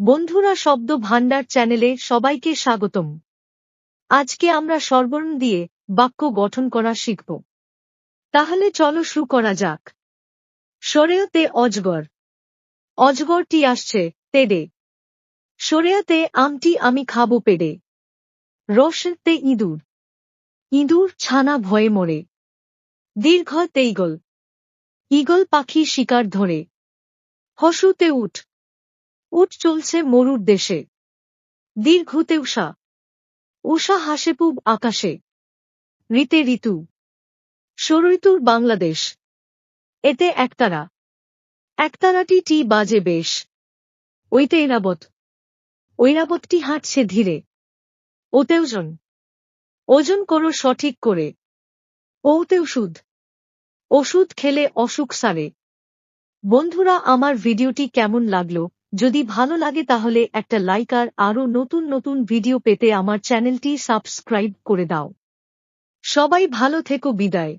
বন্ধুরা শব্দ ভান্ডার চ্যানেলে সবাইকে স্বাগতম। আজকে আমরা স্বরবর্ণ দিয়ে বাক্য গঠন করা শিখব। তাহলে চলো শুরু করা যাক। সরেয়তে অজগর। অজগরটি আসছে তেডে সরেয়াতে আমটি আমি খাব পেড়ে। রসতে ইঁদুর। ইঁদুর ছানা ভয়ে মরে। দীর্ঘ তেইগল। ইগল পাখি শিকার ধরে। হসুতে উঠ। উঠ চলছে মরুর দেশে। দীর্ঘতে উষা। উষা হাসে পুব আকাশে। ঋতে ঋতু। সরঋতুর বাংলাদেশ। এতে একতারা। একতারাটি টি বাজে বেশ। ওইতে এরাবত ঐরাবতটি হাঁটছে ধীরে। ওতে ওজন। ওজন করো সঠিক করে। ওতে ওষুধ। ওষুধ খেলে অসুখ সারে। বন্ধুরা, আমার ভিডিওটি কেমন লাগল? যদি ভালো লাগে তাহলে একটা লাইক আর আরও নতুন নতুন ভিডিও পেতে আমার চ্যানেলটি সাবস্ক্রাইব করে দাও। সবাই ভালো থেকো, বিদায়।